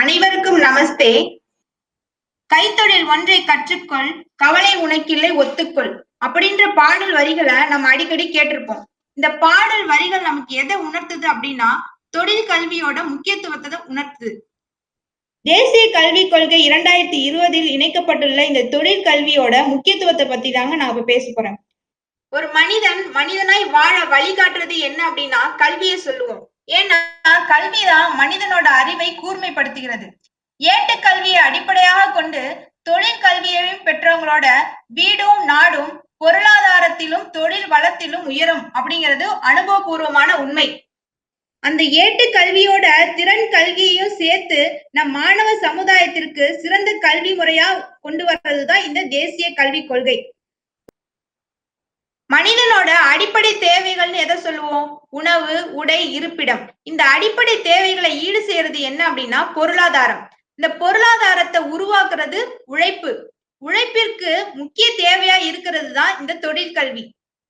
அனைவருக்கும் நமஸ்தே. கைத்தொழில் ஒன்றை கற்றுக்கொள் கவலை உனக்கில்லை ஒத்துக்கொள். அப்படின்ற பாடல் வரிகளை நம்ம அடிக்கடி கேட்டிருப்போம். இந்த பாடல் வரிகள் நமக்கு எதை உணர்த்துது அப்படின்னா தொழில் கல்வியோட முக்கியத்துவத்தை உணர்த்துது. தேசிய கல்விக் கொள்கை இரண்டாயிரத்தி இருபதில் இணைக்கப்பட்டுள்ள இந்த தொழில் கல்வியோட முக்கியத்துவத்தை பத்தி தாங்க நான் இப்ப பேச போறேன். ஒரு மனிதன் மனிதனாய் வாழ வழிகாட்டுறது என்ன அப்படின்னா கல்வியை சொல்லுவோம். ஏன்னா கல்விதான் மனிதனோட அறிவை கூர்மைப்படுத்துகிறது. ஏட்டு கல்வியை அடிப்படையாக கொண்டு தொழில் கல்வியையும் பெற்றவங்களோட வீடும் நாடும் பொருளாதாரத்திலும் தொழில் வளத்திலும் உயரும் அப்படிங்கிறது அனுபவபூர்வமான உண்மை. அந்த ஏட்டு கல்வியோட திறன் கல்வியையும் சேர்த்து நம் மாணவ சமுதாயத்திற்கு சிறந்த கல்வி முறையா கொண்டு வர்றதுதான் இந்த தேசிய கல்விக் கொள்கை. மனிதனோட அடிப்படை தேவைகள்னு எதை சொல்லுவோம்? உணவு உடை இருப்பிடம். இந்த அடிப்படை தேவைகளை ஈடு செய்யறது என்ன அப்படின்னா பொருளாதாரம். இந்த பொருளாதாரத்தை உருவாக்குறது உழைப்பு. உழைப்பிற்கு முக்கிய தேவையா இருக்கிறது தான் இந்த தொழிற்கல்வி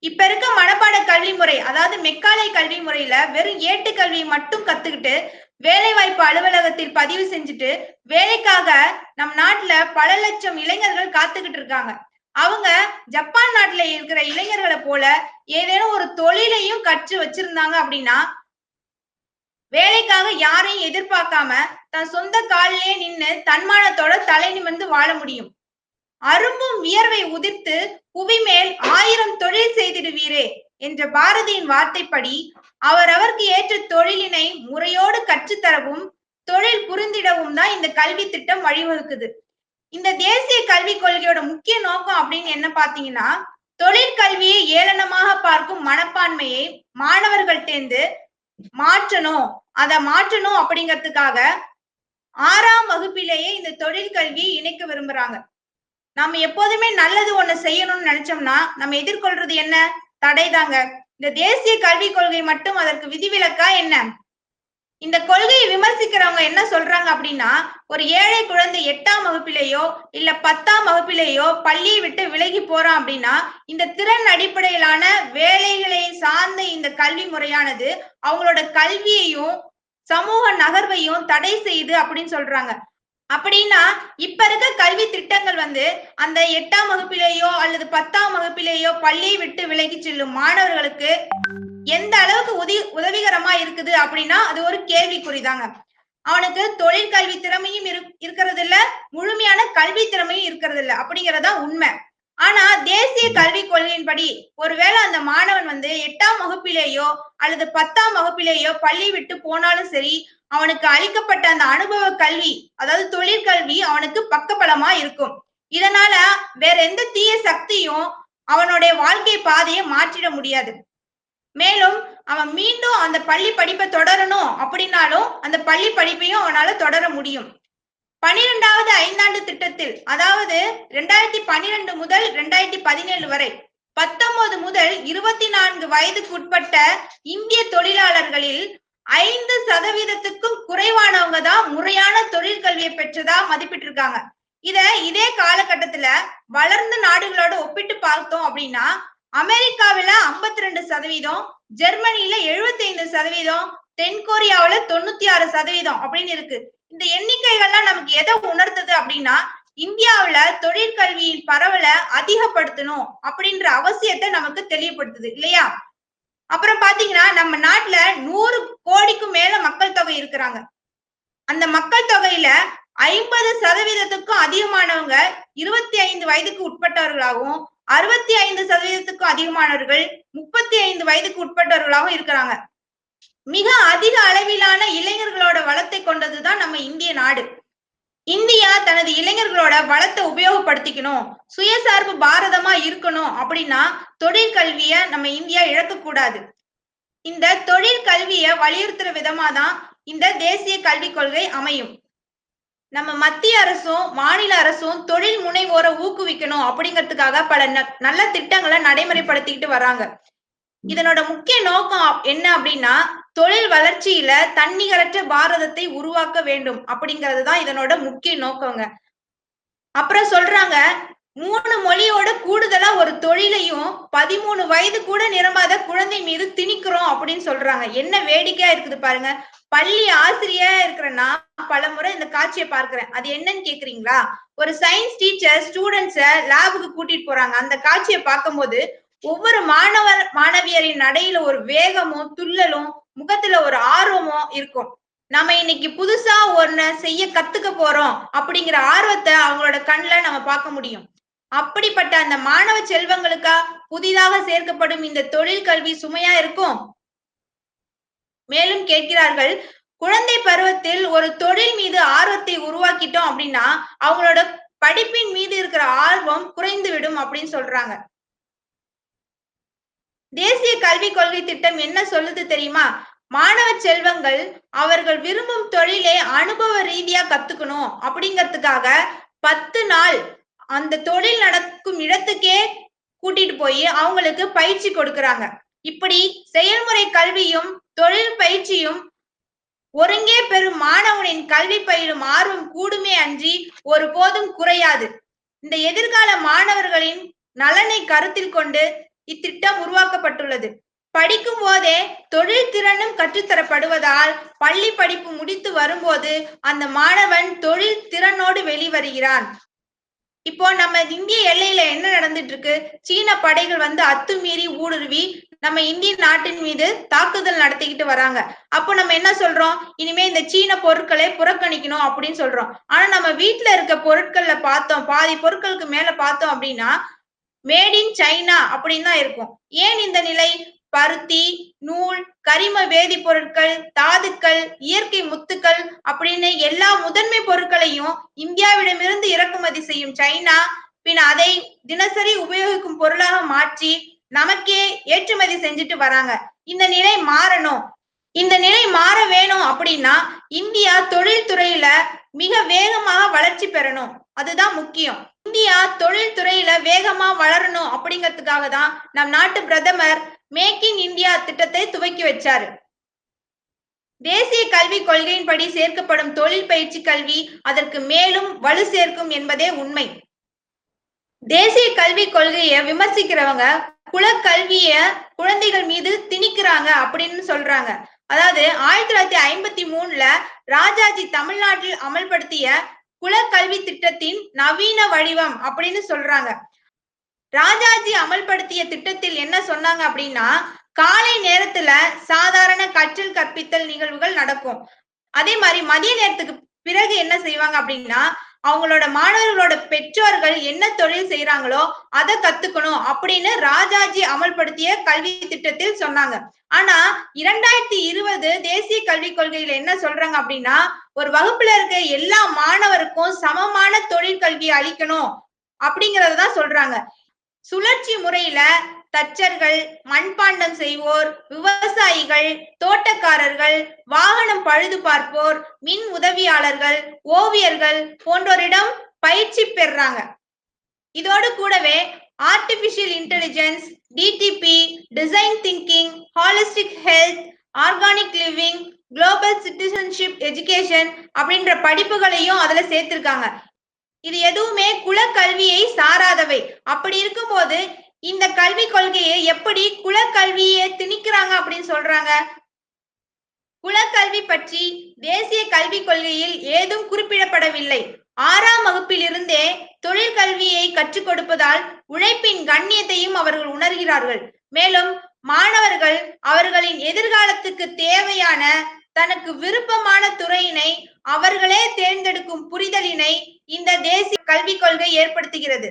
இப்ப இருக்க மனப்பாட கல்வி முறை அதாவது மெக்காலை கல்வி முறையில வெறும் ஏட்டு கல்வியை மட்டும் கத்துக்கிட்டு வேலை வாய்ப்பு அலுவலகத்தில் பதிவு செஞ்சுட்டு வேலைக்காக நம் நாட்டுல பல லட்சம் இளைஞர்கள் காத்துக்கிட்டு இருக்காங்க. அவங்க ஜப்பான் நாட்டுல இருக்கிற இளைஞர்களை போல ஏதேனும் ஒரு தொழிலையும் கற்று வச்சிருந்தாங்க அப்படின்னா வேலைக்காக யாரையும் எதிர்பார்க்காம தன் சொந்த காலிலே நின்னு தன்மானத்தோட தலை நிமிர்ந்து வாழ முடியும். அரும்பும் வியர்வை உதிர்த்து புவி மேல் ஆயிரம் தொழில் செய்திடுவீரே என்ற பாரதியின் வார்த்தைப்படி அவரவருக்கு ஏற்ற தொழிலினை முறையோடு கற்றுத்தரவும் தொழில் புரிந்திடவும் தான் இந்த கல்வி திட்டம் வழிவகுக்குது. இந்த தேசிய கல்விக் கொள்கையோட முக்கிய நோக்கம் அப்படின்னு என்ன பாத்தீங்கன்னா தொழிற்கல்வியை ஏளனமாக பார்க்கும் மனப்பான்மையை மாணவர்கள்டேந்து மாற்றணும். அதை மாற்றணும் அப்படிங்கிறதுக்காக ஆறாம் வகுப்பிலேயே இந்த தொழிற்கல்வியை இணைக்க விரும்புறாங்க. நம்ம எப்போதுமே நல்லது ஒண்ணு செய்யணும்னு நினைச்சோம்னா நம்ம எதிர்கொள்றது என்ன? தடைதாங்க. இந்த தேசிய கல்விக் கொள்கை மட்டும் அதற்கு விதிவிலக்கா என்ன? இந்த கொள்கையை விமர்சிக்கிறவங்க என்ன சொல்றாங்க அப்படின்னா ஒரு ஏழை குழந்தை எட்டாம் வகுப்பிலேயோ இல்ல பத்தாம் வகுப்பிலேயோ பள்ளியை விட்டு விலகி போறான் அப்படின்னா இந்த திறன் அடிப்படையிலான வேலைகளை சார்ந்த இந்த கல்வி முறையானது அவங்களோட கல்வியையும் சமூக நகர்வையும் தடை செய்யுது அப்படின்னு சொல்றாங்க. அப்படின்னா இப்ப இருக்க கல்வி திட்டங்கள் வந்து அந்த எட்டாம் வகுப்பிலேயோ அல்லது பத்தாம் வகுப்பிலேயோ பள்ளியை விட்டு விலகி செல்லும் மாணவர்களுக்கு எந்த அளவுக்கு உதவி உதவிகரமா இருக்குது அப்படின்னா அது ஒரு கேள்விக்குறிதாங்க. அவனுக்கு தொழிற்கல்வி திறமையும் இருக்கிறது இல்ல முழுமையான கல்வி திறமையும் இருக்கிறது இல்ல அப்படிங்கறதா உண்மை. ஆனா தேசிய கல்விக் கொள்கையின்படி ஒருவேளை அந்த மாணவன் வந்து எட்டாம் வகுப்பிலேயோ அல்லது பத்தாம் வகுப்பிலேயோ பள்ளி விட்டு போனாலும் சரி அவனுக்கு அளிக்கப்பட்ட அந்த அனுபவ கல்வி அதாவது தொழிற்கல்வி அவனுக்கு பக்கபலமா இருக்கும். இதனால வேற எந்த தீய சக்தியும் அவனுடைய வாழ்க்கை பாதையை மாற்றிட முடியாது. மேலும் அவன் மீண்டும் அந்த பள்ளி படிப்பை தொடரணும் அப்படின்னாலும் அந்த பள்ளி படிப்பையும் அவனால தொடர முடியும். பனிரெண்டாவது ஐந்தாண்டு திட்டத்தில் அதாவது ரெண்டாயிரத்தி பன்னிரெண்டு முதல் ரெண்டாயிரத்தி பதினேழு வரை பத்தொன்பது முதல் இருபத்தி நான்கு வயதுக்கு உட்பட்ட இந்திய தொழிலாளர்களில் ஐந்து சதவீதத்துக்கும் குறைவானவங்க தான் முறையான தொழிற்கல்வியை பெற்றதா மதிப்பிட்டிருக்காங்க. இத இதே காலகட்டத்துல வளர்ந்த நாடுகளோட ஒப்பிட்டு பார்த்தோம் அப்படின்னா அமெரிக்காவில ஐம்பத்தி ரெண்டு சதவீதம் ஜெர்மனில எழுபத்தி ஐந்து சதவீதம் தென்கொரியாவில தொண்ணூத்தி ஆறு சதவீதம் அப்படின்னு இருக்கு. இந்த எண்ணிக்கைகள்லாம் நமக்கு எதை உணர்த்துது அப்படின்னா இந்தியாவுல தொழிற்கல்வியின் பரவலை அதிகப்படுத்தணும் அப்படின்ற அவசியத்தை நமக்கு தெளிவுபடுத்துது இல்லையா? அப்புறம் பாத்தீங்கன்னா நம்ம நாட்டுல நூறு கோடிக்கும் மேல மக்கள் தொகை இருக்கிறாங்க. அந்த மக்கள் தொகையில ஐம்பது சதவீதத்துக்கும் அதிகமானவங்க இருபத்தி ஐந்து வயதுக்கு உட்பட்டவர்களாகவும் அறுபத்தி ஐந்து சதவீதத்துக்கும் அதிகமானவர்கள் முப்பத்தி ஐந்து வயதுக்கு உட்பட்டவர்களாகவும் இருக்கிறாங்க. மிக அதிக அளவிலான இளைஞர்களோட வளத்தை கொண்டதுதான் நம்ம இந்திய நாடு. இந்தியா தனது இளைஞர்களோட வளத்தை உபயோகப்படுத்திக்கணும் சுயசார்பு பாரதமா இருக்கணும் அப்படின்னா தொழிற்கல்விய நம்ம இந்தியா இழக்கக்கூடாது. இந்த தொழிற்கல்விய வலியுறுத்துற விதமா தான் இந்த தேசிய கல்விக் கொள்கை அமையும். நம்ம மத்திய அரசும் மாநில அரசும் தொழில் முனைவோரை ஊக்குவிக்கணும் அப்படிங்கிறதுக்காக பல நல்ல திட்டங்களை நடைமுறைப்படுத்திக்கிட்டு வராங்க. இதனோட முக்கிய நோக்கம் என்ன அப்படின்னா தொழில் வளர்ச்சியில தன்னிகரற்ற பாரதத்தை உருவாக்க வேண்டும் அப்படிங்கிறது தான் இதனோட முக்கிய நோக்கங்க. அப்புறம் சொல்றாங்க மூணு மொழியோட கூடுதலா ஒரு தொழிலையும் பதிமூணு வயது கூட நிரம்பாத குழந்தை மீது திணிக்கிறோம் அப்படின்னு சொல்றாங்க. என்ன வேடிக்கையா இருக்குது பாருங்க. பள்ளி ஆசிரியா இருக்கிற நான் பல முறை இந்த காட்சியை பார்க்கிறேன். அது என்னன்னு கேக்குறீங்களா? ஒரு சயின்ஸ் டீச்சர் ஸ்டூடெண்ட்ஸ லேபுக்கு கூட்டிட்டு போறாங்க. அந்த காட்சியை பார்க்கும்போது ஒவ்வொரு மாணவர் மாணவியரின் நடையில ஒரு வேகமும் துள்ளலும் முகத்துல ஒரு ஆர்வமும் இருக்கும். நம்ம இன்னைக்கு புதுசா ஒன்ன செய்ய கத்துக்க போறோம் அப்படிங்கிற ஆர்வத்தை அவங்களோட கண்ணில் நம்ம பார்க்க முடியும். அப்படிப்பட்ட அந்த மாணவ செல்வங்களுக்கா புதிதாக சேர்க்கப்படும் இந்த தொழில் கல்வி சுமையா இருக்கும்? மேலும் கேட்கிறார்கள் குழந்தை பருவத்தில் ஒரு தொழில் மீது ஆர்வத்தை உருவாக்கிட்டோம் அப்படின்னா அவங்களோட படிப்பின் மீது இருக்கிற ஆர்வம் குறைந்து விடும் அப்படின்னு சொல்றாங்க. தேசிய கல்விக் கொள்கை திட்டம் என்ன சொல்லுது தெரியுமா? மாணவ செல்வங்கள் அவர்கள் விரும்பும் தொழிலை அனுபவ ரீதியா கத்துக்கணும் அப்படிங்கிறதுக்காக பத்து நாள் அந்த தொழில் நடக்கும் இடத்துக்கே கூட்டிட்டு போய் அவங்களுக்கு பயிற்சி கொடுக்கறாங்க. இப்படி செயல்முறை கல்வியும் தொழில் பயிற்சியும் ஒருங்கே பெறும் மாணவனின் கல்வி பயிலும் ஆர்வம் கூடுமே அன்றி ஒருபோதும் குறையாது. இந்த எதிர்கால மாணவர்களின் நலனை கருத்தில் கொண்டு இத்திட்டம் உருவாக்கப்பட்டுள்ளது. படிக்கும் போதே தொழில் திறனும் கற்றுத்தரப்படுவதால் பள்ளி படிப்பு முடித்து வரும்போது அந்த மாணவன் தொழில் திறனோடு வெளிவருகிறான். இப்போ நம்ம இந்திய எல்லையில என்ன நடந்துட்டு இருக்கு? சீன படைகள் வந்து அத்துமீறி ஊடுருவி நம்ம இந்திய நாட்டின் மீது தாக்குதல் நடத்திக்கிட்டு வராங்க. அப்போ நம்ம என்ன சொல்றோம்? இனிமே இந்த சீன பொருட்களை புறக்கணிக்கணும் அப்படின்னு சொல்றோம். ஆனா நம்ம வீட்டுல இருக்க பொருட்கள்ல பார்த்தோம். பாதி பொருட்களுக்கு மேல பார்த்தோம் அப்படின்னா மேட் இன் சைனா அப்படின்னு தான் இருக்கும். ஏன் இந்த நிலை? பருத்தி நூல் கரிம வேதிப்பொருட்கள் தாதுக்கள் இயற்கை முத்துக்கள் அப்படின்னு எல்லா முதன்மை பொருட்களையும் இந்தியாவிடமிருந்து இறக்குமதி செய்யும் சைனா பின் அதை தினசரி உபயோகிக்கும் பொருளாக மாற்றி நமக்கே ஏற்றுமதி செஞ்சுட்டு வராங்க. இந்த நிலை மாறணும். இந்த நிலை மாற வேணும் அப்படின்னா இந்தியா தொழில்துறையில மிக வேகமாக வளர்ச்சி பெறணும். அதுதான் முக்கியம். இந்தியா தொழில்துறையில வேகமா வளரணும் அப்படிங்கிறதுக்காக தான் நம் நாட்டு பிரதமர் மேக் இன் இந்தியா திட்டத்தை துவக்கி வச்சாரு. தேசிய கல்விக் கொள்கையின்படி சேர்க்கப்படும் தொழில் பயிற்சி கல்வி அதற்கு மேலும் வலு சேர்க்கும் என்பதே உண்மை. தேசிய கல்விக் கொள்கையை விமர்சிக்கிறவங்க குலக்கல்விய குழந்தைகள் மீது திணிக்கிறாங்க அப்படின்னு சொல்றாங்க. அதாவது ஆயிரத்தி தொள்ளாயிரத்தி ஐம்பத்தி மூணுல ராஜாஜி தமிழ்நாட்டில் அமல்படுத்திய குலக்கல்வி திட்டத்தின் நவீன வடிவம் அப்படின்னு சொல்றாங்க. ராஜாஜி அமல்படுத்திய திட்டத்தில் என்ன சொன்னாங்க அப்படின்னா காலை நேரத்துல சாதாரண கற்றல் கற்பித்தல் நிகழ்வுகள் நடக்கும். அதே மாதிரி மதிய நேரத்துக்கு பிறகு என்ன செய்வாங்க அப்படின்னா அவங்களோட மாணவர்களோட பெற்றோர்கள் என்ன தொழில் செய்யறாங்களோ அதை கத்துக்கணும் அப்படின்னு ராஜாஜி அமல்படுத்திய கல்வி திட்டத்தில் சொன்னாங்க. ஆனா இரண்டாயிரத்தி இருபது தேசிய கல்விக் கொள்கையில என்ன சொல்றாங்க அப்படின்னா ஒரு வகுப்புல இருக்க எல்லா மாணவருக்கும் சமமான தொழிற்கல்வி அளிக்கணும் அளிக்கணும் அப்படிங்கறதான் சொல்றாங்க. சுழற்சி முறையில தச்சர்கள் மண்பாண்டம் செய்வோர் விவசாயிகள் தோட்டக்காரர்கள் வாகனம் பழுது பார்ப்போர் மின் உதவியாளர்கள் ஓவியர்கள் போன்றோரிடம் பயிற்சி பெறாங்க. இதோடு கூடவே artificial intelligence DTP design thinking holistic health organic living global citizenship education அப்படின்ற படிப்புகளையும் அதுல சேர்த்திருக்காங்க. இது எதுவுமே குலக்கல்வியை சாராதவை. அப்படி இருக்கும்போது இந்த கல்வி கொள்கையை எப்படி குலக்கல்வியை திணிக்கிறாங்க அப்படின்னு சொல்றாங்க. குலக்கல்வி பற்றி தேசிய கல்விக் கொள்கையில் ஏதும் குறிப்பிடப்படவில்லை. ஆறாம் வகுப்பிலிருந்தே தொழிற்கல்வியை தொழில் கல்வியை கற்றுக் கொடுப்பதால் உழைப்பின் கண்ணியத்தையும் அவர்கள் உணர்கிறார்கள். மேலும் மாணவர்கள் அவர்களின் எதிர்காலத்துக்கு தேவையான தனக்கு விருப்பமான துறையினை அவர்களே தேர்ந்தெடுக்கும் புரிதலினை இந்த தேசிய கல்விக் கொள்கை ஏற்படுத்துகிறது.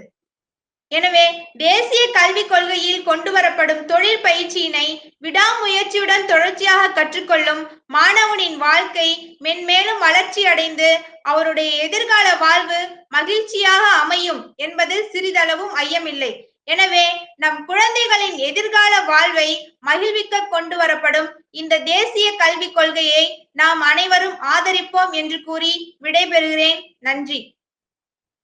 எனவே தேசிய கல்விக் கொள்கையில் கொண்டு வரப்படும் தொழில் பயிற்சியினை விடாமுயற்சியுடன் தொடர்ச்சியாக கற்றுக்கொள்ளும் மாணவனின் வாழ்க்கை மென்மேலும் வளர்ச்சி அடைந்து அவருடைய எதிர்கால வாழ்வு மகிழ்ச்சியாக அமையும் என்பதில் சிறிதளவும் ஐயமில்லை. எனவே நம் குழந்தைகளின் எதிர்கால வாழ்வை மகிழ்விக்க கொண்டு வரப்படும் இந்த தேசிய கல்விக் கொள்கையை நாம் அனைவரும் ஆதரிப்போம் என்று கூறி விடைபெறுகிறேன். நன்றி.